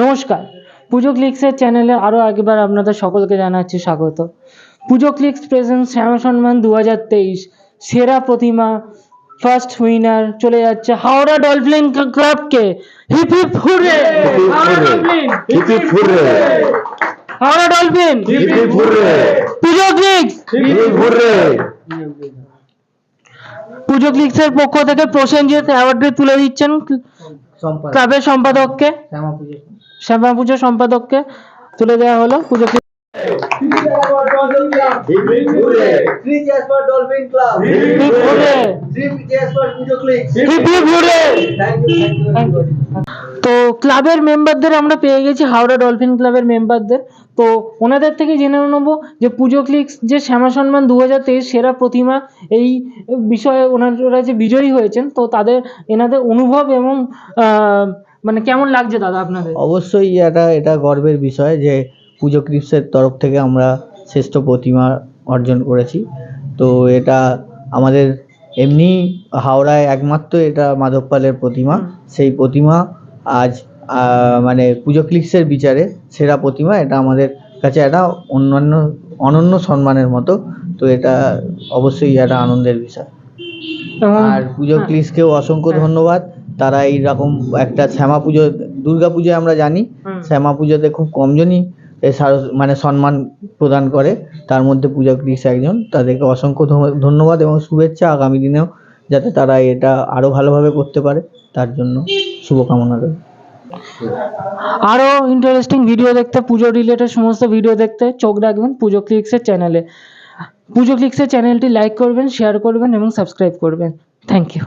নমস্কার। পুজো ক্লিক্সের চ্যানেলে আরও একবার আপনাদের সকলকে জানাচ্ছি স্বাগত। পুজো ক্লিক্স প্রেজেন্ট শ্যামা সম্মান দু হাজার তেইশ। সেরা প্রতিমা ফার্স্ট উইনার চলে যাচ্ছে হাওড়া ডলফিন ক্লাবকে hip hip hooray! Howrah Dolphin hip hip hooray! Howrah Dolphin hip hip hooray! Pujo clicks! Hip hip hooray! Pujo ক্লিক্সের পক্ষ থেকে প্রসেনজিৎ অ্যাওয়ার্ডটি তুলে দিচ্ছেন ক্লাবের সম্পাদককে? শ্যামা পুজো সম্পাদককে তুলে দেওয়া হলো। Pujo Clicks hip hip hurray Three cheers for Dolphin Club. Hip hip hurray Three cheers for Pujo Clicks. Hip hip Thank you, thank you, Thank you. তো ক্লাবের মেম্বারদের আমরা পেয়ে গেছি হাওড়া ডলফিন ক্লাবের মেম্বারদের তো ওনাদের থেকে জেনে নেব যে পুজো ক্লিক্স যে শ্যামা সম্মান দু হাজার তেইশ সেরা প্রতিমা এই বিষয়ে ওনারা যে বিজয়ী হয়েছেন তো তাদের এনাদের অনুভব এবং মানে কেমন লাগছে দাদা আপনাদের অবশ্যই এটা এটা গর্বের বিষয় যে পুজো ক্রিপসের তরফ থেকে আমরা শ্রেষ্ঠ প্রতিমা অর্জন করেছি। তো এটা আমাদের এমনি হাওড়ায় একমাত্র এটা মাধব পালের প্রতিমা। সেই প্রতিমা আজ মানে পুজো ক্লিক্সের বিচারে সেরা প্রতিমা। এটা আমাদের কাছে একটা অন্যান্য অনন্য সম্মানের মতো। তো এটা অবশ্যই একটা আনন্দের বিষয়। আর পুজো হ্যাঁ। ক্লিক্সকেও অসংখ্য হ্যাঁ। ধন্যবাদ। তারা এইরকম একটা শ্যামা পুজো দুর্গা পুজোয় আমরা জানি। শ্যামা পুজোতে খুব কমজনই মানে সম্মান প্রদান করে। তার মধ্যে পূজা ক্লিক্স একজন। তাদেরকে অসংখ্য ধন্যবাদ এবং শুভেচ্ছা আগামী দিনেও যাতে তারা এটা আরও ভালোভাবে করতে পারে। তার জন্য শুভকামনা রইল। আরও ইন্টারেস্টিং ভিডিও দেখতে, পুজো রিলেটেড সমস্ত ভিডিও দেখতে, চোখ রাখবেন পুজো ক্লিক্সের চ্যানেলে পুজো ক্লিক্সের চ্যানেলটি লাইক করবেন শেয়ার করবেন এবং সাবস্ক্রাইব করবেন। Thank you